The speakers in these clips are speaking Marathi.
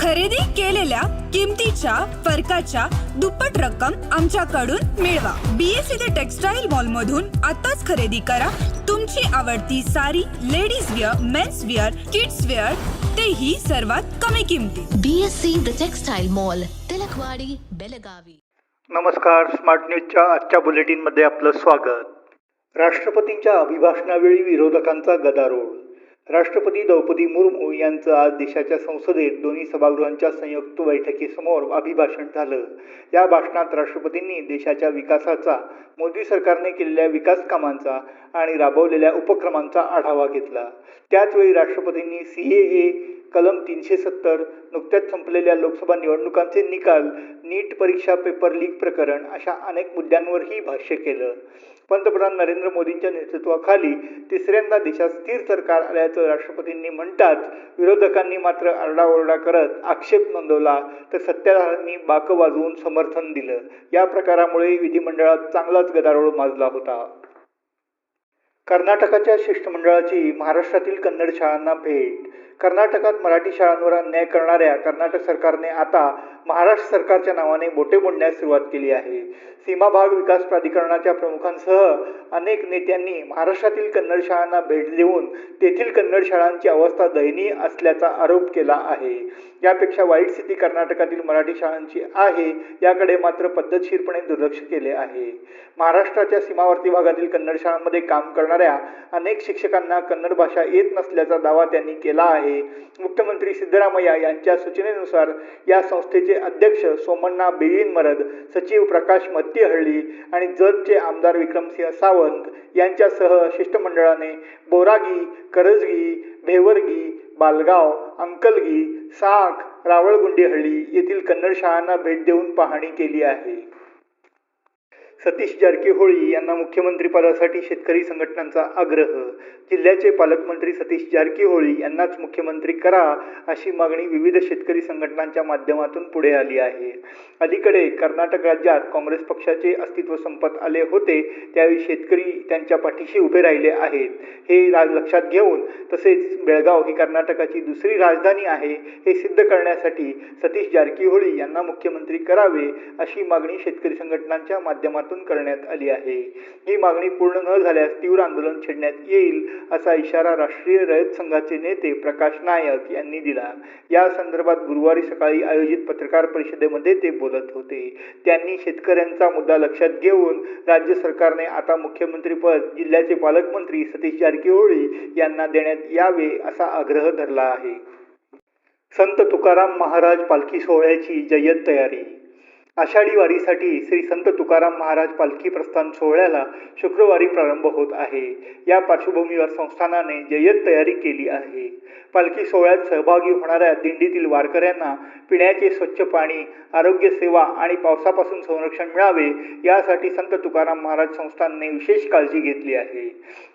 खरेदी केलेल्या किमतीच्या फरकाच्या दुप्पट रक्कम आमच्याकडून मिळवा. बीएससी ते टेक्सटाईल मॉल मधून आताच खरेदी करा. तुमची आवडती सारी ladies wear men's wear kids wear तेही सर्वात कमी किमतीत BSc The Textile Mall, Tilakwadi Belagavi. नमस्कार स्मार्ट न्यूजच्या आजच्या बुलेटिनमध्ये आपलं स्वागत. राष्ट्रपतींच्या अभिभाषणावेळी विरोधकांचा गदारोळ. राष्ट्रपती द्रौपदी मुर्मू यांचं आज देशाच्या संसदेत दोन्ही सभागृहांच्या संयुक्त बैठकीसमोर अभिभाषण झालं. या भाषणात राष्ट्रपतींनी देशाच्या विकासाचा मोदी सरकारने केलेल्या विकास कामांचा आणि राबवलेल्या उपक्रमांचा आढावा घेतला. त्याचवेळी राष्ट्रपतींनी सी ए कलम तीनशे सत्तर नुकत्याच संपलेल्या लोकसभा निवडणुकांचे निकाल नीट परीक्षा पेपर लीक प्रकरण अशा अनेक मुद्द्यांवरही भाष्य केलं. पंतप्रधान नरेंद्र मोदींच्या नेतृत्वाखाली तिसऱ्यांदा देशात स्थिर सरकार आल्याचं राष्ट्रपतींनी म्हणतात विरोधकांनी मात्र आरडाओरडा करत आक्षेप नोंदवला तर सत्ताधाऱ्यांनी बाकं वाजवून समर्थन दिलं. या प्रकारामुळे विधिमंडळात चांगलाच गदारोळ माजला होता. कर्नाटकाच्या शिष्टमंडळाची महाराष्ट्रातील कन्नड शाळांना भेट कर्नाटकात मराठी शाळांवर अन्याय करणाऱ्या कर्नाटक सरकारने आता महाराष्ट्र सरकारच्या नावाने बोटे बोडण्यास सुरुवात केली आहे. सीमाभाग विकास प्राधिकरणाच्या प्रमुखांसह अनेक नेत्यांनी महाराष्ट्रातील कन्नड शाळांना भेट देऊन तेथील कन्नड शाळांची अवस्था दयनीय असल्याचा आरोप केला आहे. यापेक्षा वाईट स्थिती कर्नाटकातील मराठी शाळांची आहे याकडे मात्र पद्धतशीरपणे दुर्लक्ष केले आहे. महाराष्ट्राच्या सीमावर्ती भागातील कन्नड शाळांमध्ये काम करणाऱ्या अनेक शिक्षकांना कन्नड भाषा येत नसल्याचा दावा त्यांनी केला आहे. मुख्यमंत्री सिद्धरामय्या यांच्या सूचनेनुसार या संस्थेचे अध्यक्ष सोमण्णा बेळीनमरद सचिव प्रकाश मत्तीहळ्ळी आणि जतचे आमदार विक्रमसिंह सावंत यांच्यासह शिष्टमंडळाने बोरागी करजगी भेवरगी बालगाव अंकलगी साख रावळगुंडीहळ्ळी येथील कन्नड शाळांना भेट देऊन पाहणी केली आहे. सतीश जारकीहोळी यांना मुख्यमंत्रीपदासाठी शेतकरी संघटनांचा आग्रह. जिल्ह्याचे पालकमंत्री सतीश जारकीहोळी यांनाच मुख्यमंत्री करा अशी मागणी विविध शेतकरी संघटनांच्या माध्यमातून पुढे आली आहे. अलीकडे कर्नाटक राज्यात काँग्रेस पक्षाचे अस्तित्व संपत आले होते त्यावेळी शेतकरी त्यांच्या पाठीशी उभे राहिले आहेत. हे राज लक्षात घेऊन तसेच बेळगाव ही कर्नाटकाची दुसरी राजधानी आहे हे सिद्ध करण्यासाठी सतीश जारकीहोळी यांना मुख्यमंत्री करावे अशी मागणी शेतकरी संघटनांच्या माध्यमातून माध्यमातून करण्यात आली आहे. ही मागणी पूर्ण न झाल्यास तीव्र आंदोलन छेडण्यात येईल असा इशारा राष्ट्रीय रयत संघाचे नेते प्रकाश नायक यांनी दिला. या संदर्भात गुरुवारी सकाळी आयोजित पत्रकार परिषदेमध्ये ते बोलत होते. त्यांनी शेतकऱ्यांचा मुद्दा लक्षात घेऊन राज्य सरकारने आता मुख्यमंत्रीपद जिल्ह्याचे पालकमंत्री सतीश जारकीहोळी यांना देण्यात यावे असा आग्रह धरला आहे. संत तुकाराम महाराज पालखी सोहळ्याची जय्यत तयारी आषाढी वारीसाठी श्री संत तुकाराम महाराज पालखी प्रस्थान सोहळ्याला शुक्रवारी प्रारंभ होत आहे. या पार्श्वभूमीवर संस्थानाने जय्यत तयारी केली आहे. पालखी सोहळ्यात सहभागी होणाऱ्या दिंडीतील वारकऱ्यांना पिण्याचे स्वच्छ पाणी आरोग्य सेवा आणि पावसापासून संरक्षण मिळावे यासाठी संत तुकाराम महाराज संस्थानने विशेष काळजी घेतली आहे.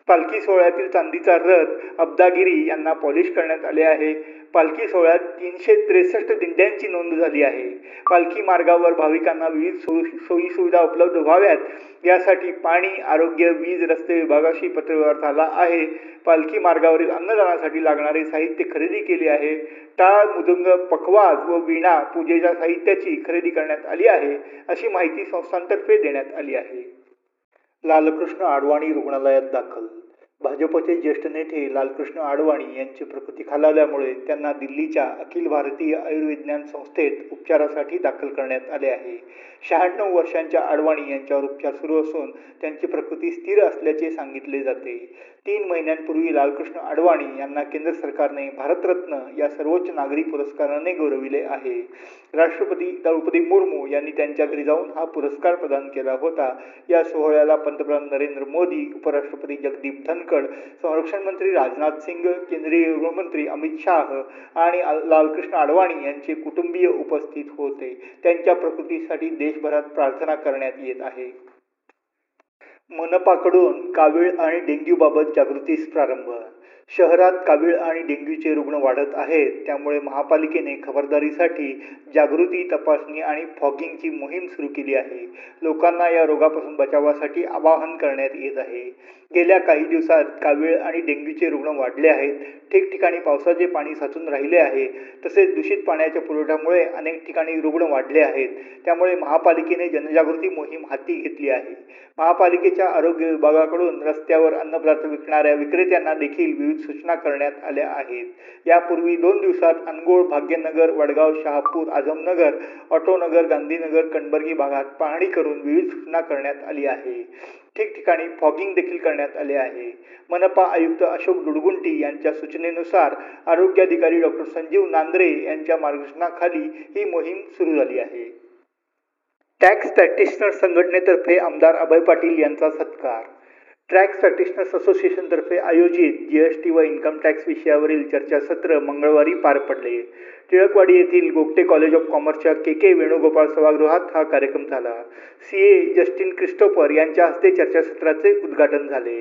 पालखी सोहळ्यातील चांदीचा रथ अब्दागिरी यांना पॉलिश करण्यात आले आहे. पालखी सोहळ्यात तीनशे त्रेसष्ट दिंड्यांची नोंद झाली आहे. पालखी मार्गावर भाविकांना विविध सोयी सुविधा उपलब्ध व्हाव्यात. यासाठी पाणी आरोग्य वीज रस्ते विभागाशी पत्रव्यवहार झाला आहे. पालखी मार्गावरील अन्नदानासाठी लागणारे साहित्य खरेदी केले आहे. टाळ मृदुंग पखवाज व वीणा पूजेच्या साहित्याची खरेदी करण्यात आली आहे अशी माहिती संस्थांतर्फे देण्यात आली आहे. लालकृष्ण आडवाणी रुग्णालयात दाखल भाजपचे ज्येष्ठ नेते लालकृष्ण आडवाणी यांची प्रकृती खालावल्यामुळे त्यांना दिल्लीच्या अखिल भारतीय आयुर्विज्ञान संस्थेत उपचारासाठी दाखल करण्यात आले आहे. शहाण्णव वर्षांच्या आडवाणी यांच्यावर उपचार सुरू असून त्यांची प्रकृती स्थिर असल्याचे सांगितले जाते. तीन महिन्यांपूर्वी लालकृष्ण आडवाणी यांना केंद्र सरकारने भारतरत्न या सर्वोच्च नागरी पुरस्काराने गौरविले आहे. राष्ट्रपती द्रौपदी मुर्मू यांनी त्यांच्या घरी जाऊन हा पुरस्कार प्रदान केला होता. या सोहळ्याला पंतप्रधान नरेंद्र मोदी उपराष्ट्रपती जगदीप धनखड संरक्षण मंत्री राजनाथ सिंग केंद्रीय गृहमंत्री अमित शाह आणि लालकृष्ण आडवाणी यांचे कुटुंबीय उपस्थित होते. त्यांच्या प्रकृतीसाठी देशभरात प्रार्थना करण्यात येत आहे. मनपाकडून कावीळ आणि डेंग्यूबाबत जागृतीस प्रारंभ शहरात कावीळ आणि डेंग्यूचे रुग्ण वाढत आहेत. त्यामुळे महापालिकेने खबरदारीसाठी जागृती तपासणी आणि फॉगिंगची मोहीम सुरू केली आहे. लोकांना या रोगापासून बचावासाठी आवाहन करण्यात येत आहे. गेल्या काही दिवसात कावीळ आणि डेंग्यूचे रुग्ण वाढले आहेत. ठिकठिकाणी पावसाचे पाणी साचून राहिले आहे. तसेच दूषित पाण्याच्या पुरवठ्यामुळे अनेक ठिकाणी रुग्ण वाढले आहेत. त्यामुळे महापालिकेने जनजागृती मोहीम हाती घेतली आहे. महापालिकेच्या आरोग्य विभागाकडून रस्त्यावर अन्नपदार्थ विकणाऱ्या विक्रेत्यांना देखील विविध सूचना करण्यात आल्या आहेत. यापूर्वी दोन दिवसात अनगोळ भाग्यनगर वडगाव शहापूर आझमनगर ऑटोनगर गांधीनगर कणबर्गी भागात पाहणी करून विविध सूचना करण्यात आली आहे. ठिकठिकाणी फॉगिंग देखील करण्यात आले आहे. मनपा आयुक्त अशोक दुडगुंटी यांच्या सूचनेनुसार आरोग्य अधिकारी डॉक्टर संजीव नांद्रे यांच्या मार्गदर्शनाखाली ही मोहीम सुरू झाली आहे. टॅक्स प्रॅक्टिशनर संघटनेतर्फे आमदार अभय पाटील यांचा सत्कार टॅक्स प्रॅक्टिशनर्स असोसिएशनतर्फे आयोजित जी एस टी व इन्कम टॅक्स विषयावरील चर्चासत्र मंगळवारी पार पडले. टिळकवाडी येथील गोगटे कॉलेज ऑफ कॉमर्सच्या के के वेणुगोपाळ सभागृहात हा कार्यक्रम झाला. सी ए जस्टिन क्रिस्टोफर यांच्या हस्ते चर्चासत्राचे उद्घाटन झाले.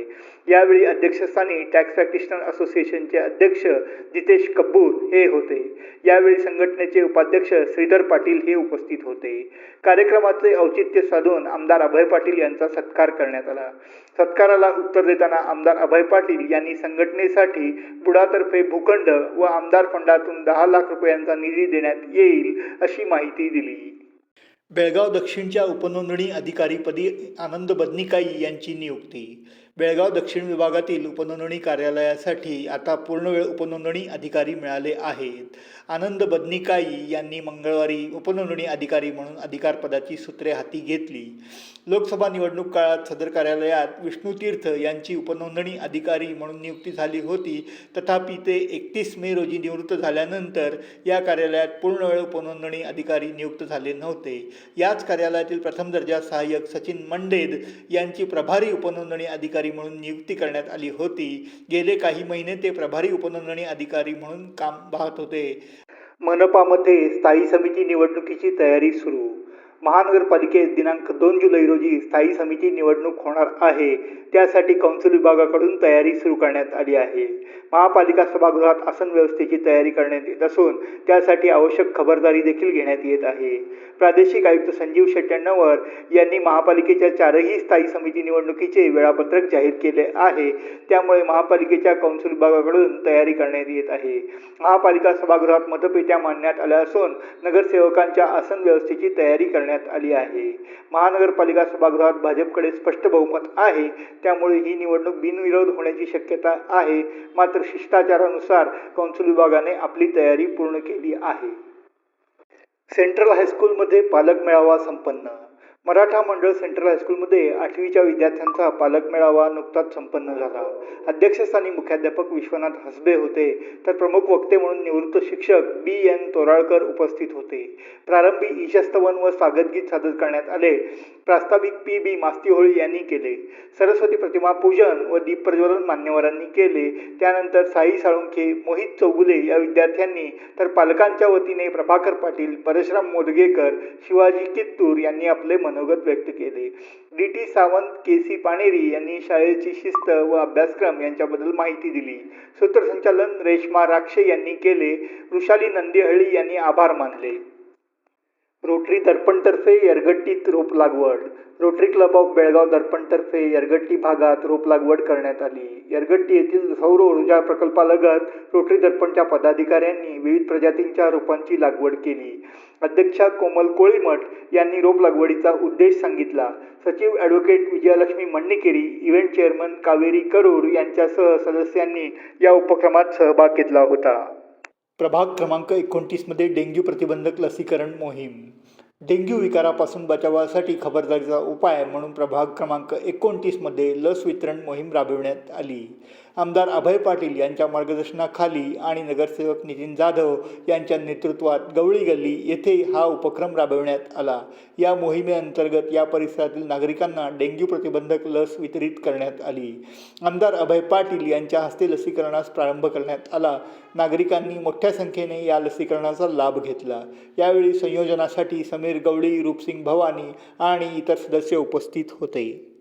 यावेळी अध्यक्षस्थानी टॅक्स प्रॅक्टिशनर असोसिएशनचे अध्यक्ष जितेश कपूर हे होते. यावेळी संघटनेचे उपाध्यक्ष श्रीधर पाटील हे उपस्थित होते. कार्यक्रमाचे औचित्य साधून आमदार अभय पाटील यांचा सत्कार करण्यात आला. सत्काराला उत्तर देताना आमदार अभय पाटील यांनी संघटनेसाठी बुडातर्फे भूखंड व आमदार फंडातून दहा लाख रुपयांचा निधी देण्यात येईल अशी माहिती दिली. बेळगाव दक्षिणच्या उपनोंदणी अधिकारीपदी आनंद बदनिकाई यांची नियुक्ती. बेळगाव दक्षिण विभागातील उपनोंदणी कार्यालयासाठी आता पूर्णवेळ उपनोंदणी अधिकारी मिळाले आहेत. आनंद बदनिकाई यांनी मंगळवारी उपनोंदणी अधिकारी म्हणून अधिकारपदाची सूत्रे हाती घेतली. लोकसभा निवडणूक काळात सदर कार्यालयात विष्णुतीर्थ यांची उपनोंदणी अधिकारी म्हणून नियुक्ती झाली होती. तथापि ते एकतीस मे रोजी निवृत्त झाल्यानंतर या कार्यालयात पूर्णवेळ उपनोंदणी अधिकारी नियुक्त झाले नव्हते. याच कार्यालयातील प्रथम दर्जा सहाय्यक सचिन मंडेद यांची प्रभारी उपनोंदणी अधिकारी म्हणून नियुक्ती करण्यात आली होती. गेले काही महिने ते प्रभारी उपनोंदणी अधिकारी म्हणून काम पाहत होते. मनपामध्ये स्थायी समिती निवडणुकीची तयारी सुरू. महानगरपालिकेत दिनांक दोन जुलै रोजी स्थायी समिती निवडणूक होणार आहे. त्यासाठी कौन्सिल विभागाकडून तयारी सुरू करण्यात आली आहे. महापालिका सभागृहात आसन व्यवस्थेची तयारी करण्यात येत असून त्यासाठी आवश्यक खबरदारी देखील घेण्यात येत आहे. प्रादेशिक आयुक्त संजीव शेट्ट्याण्णवर यांनी महापालिकेच्या चारही स्थायी समिती निवडणुकीचे वेळापत्रक जाहीर केले आहे. त्यामुळे महापालिकेच्या कौन्सिल विभागाकडून तयारी करण्यात येत आहे. महापालिका सभागृहात मतपेट्या मांडण्यात आल्या असून नगरसेवकांच्या आसन व्यवस्थेची तयारी करण्यात आली आहे. महानगरपालिका सभागृहात भाजपकडे स्पष्ट बहुमत आहे. त्यामुळे ही निवडणूक बिनविरोध होण्याची शक्यता आहे. मात्र शिष्टाचारानुसार कौन्सिल विभागाने आपली तयारी पूर्ण केली आहे. सेंट्रल हायस्कूलमध्ये पालक मेळावा संपन्न मराठा मंडळ सेंट्रल हायस्कूलमध्ये आठवीच्या विद्यार्थ्यांचा पालक मेळावा नुकताच संपन्न झाला. अध्यक्षस्थानी मुख्याध्यापक विश्वनाथ हसबे होते. तर प्रमुख वक्ते म्हणून निवृत्त शिक्षक बी एन तोराळकर उपस्थित होते. प्रारंभी ईशस्तवन व स्वागतगीत सादर करण्यात आले. प्रास्ताविक पी बी मास्तीहोळी यांनी केले. सरस्वती प्रतिमा पूजन व दीप प्रज्वलन मान्यवरांनी केले. त्यानंतर साई साळुंखे मोहित चौगुले या विद्यार्थ्यांनी तर पालकांच्या वतीने प्रभाकर पाटील परशुराम मोदगेकर शिवाजी कित्तूर यांनी आपले मन मनोगत व्यक्त केले. D. T. Sawant K. C. Paneri यांनी शाळेची शिस्त व अभ्यासक्रम यांच्याबद्दल माहिती दिली. सूत्रसंचालन रेश्मा राक्षे यांनी केले. वृषाली नंदीहळ्ळी यांनी आभार मानले. रोटरी दर्पणतर्फे यरगट्टीत रोप लागवड. रोटरी क्लब ऑफ बेळगाव दर्पणतर्फे यरगट्टी भागात रोप लागवड करण्यात आली. यरगट्टी येथील सौर ऊर्जा प्रकल्पालगत रोटरी दर्पणच्या पदाधिकाऱ्यांनी विविध प्रजातींच्या रोपांची लागवड केली. अध्यक्षा कोमल कोळीमठ यांनी रोप लागवडीचा उद्देश सांगितला. सचिव advocate Vijayalakshmi Mannikeri event chairman Kaveri Karur यांच्यासह सदस्यांनी या उपक्रमात सहभाग घेतला होता. प्रभाग क्रमांक एकोणतीसमध्ये डेंग्यू प्रतिबंधक लसीकरण मोहीम. डेंग्यू विकारापासून बचावासाठी खबरदारीचा उपाय म्हणून प्रभाग क्रमांक एकोणतीसमध्ये लस वितरण मोहीम राबविण्यात आली. आमदार अभय पाटील यांच्या मार्गदर्शनाखाली आणि नगरसेवक नितीन जाधव यांच्या नेतृत्वात गवळी गल्ली येथे हा उपक्रम राबविण्यात आला. या मोहिमेअंतर्गत या परिसरातील नागरिकांना डेंग्यू प्रतिबंधक लस वितरित करण्यात आली. आमदार अभय पाटील यांच्या हस्ते लसीकरणास प्रारंभ करण्यात आला. नागरिकांनी मोठ्या संख्येने या लसीकरणाचा लाभ घेतला. यावेळी संयोजनासाठी समीर गवळी रूपसिंग भवानी आणि इतर सदस्य उपस्थित होते.